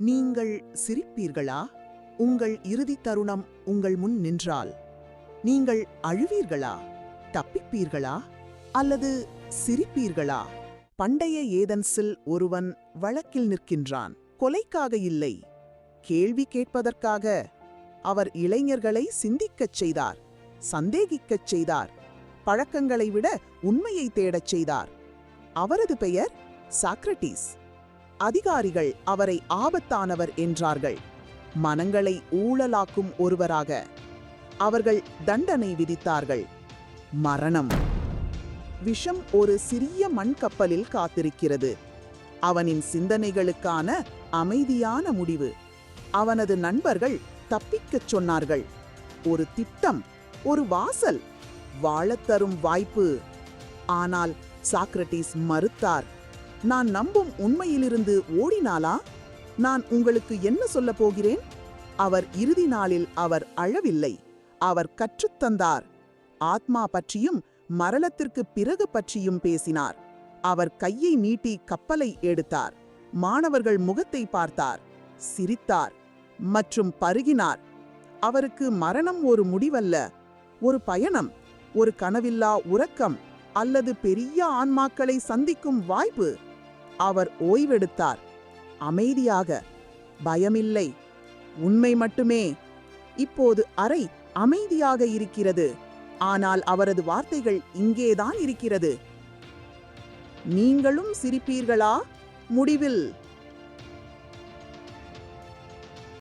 நீங்கள் சிரிப்பீர்களா? உங்கள் இறுதி தருணம் உங்கள் முன் நின்றால் நீங்கள் அழுவீர்களா? தப்பிப்பீர்களா? அல்லது சிரிப்பீர்களா? பண்டைய ஏதன்ஸில் ஒருவன் வழக்கில் நிற்கின்றான் கொலைக்காக இல்லை. கேள்வி கேட்பதற்காக அவர் இளைஞர்களை சிந்திக்கச் செய்தார் சந்தேகிக்கச் செய்தார் பழக்கங்களை விட உண்மையை தேடச் செய்தார். அவரது பெயர் சாக்ரட்டீஸ் அதிகாரிகள் அவரை ஆபத்தானவர் என்றார்கள். மனங்களை ஊழலாக்கும் ஒருவராக அவர்கள் தண்டனை விதித்தார்கள். மரணம். விஷம் ஒரு சிறிய மண்கப்பலில் காத்திருக்கிறது. அவனின் சிந்தனைகளுக்கான அமைதியான முடிவு. அவனது நண்பர்கள் தப்பிக்கச் சொன்னார்கள். ஒரு திட்டம் ஒரு வாசல் வாழத் தரும் வாய்ப்பு. ஆனால் சாக்ரட்டிஸ் மறுத்தார். நான் நம்பும் உண்மையிலிருந்து ஓடினாலா நான் உங்களுக்கு என்ன சொல்லப் போகிறேன்? அவர் இறுதி நாளில் அவர் அழவில்லை. அவர் கற்றுத்தந்தார் ஆத்மா பற்றியும் மரணத்திற்கு பிறகு பற்றியும் பேசினார். அவர் கையை நீட்டி கப்பலை எடுத்தார். மாணவர்கள் முகத்தை பார்த்தார். சிரித்தார். மற்றும் பருகினார். அவருக்கு மரணம் ஒரு முடிவல்ல. ஒரு பயணம். ஒரு கனவில்லா உறக்கம். அல்லது பெரிய ஆன்மாக்களை சந்திக்கும் வாய்ப்பு. அவர் ஓய்வெடுத்தார். அமைதியாக பயமில்லை உண்மை மட்டுமே இப்போது அறை அமைதியாக இருக்கிறது ஆனால் அவரது வார்த்தைகள் இங்கேதான் இருக்கிறது. நீங்களும் சிரிப்பீர்களா? முடிவில்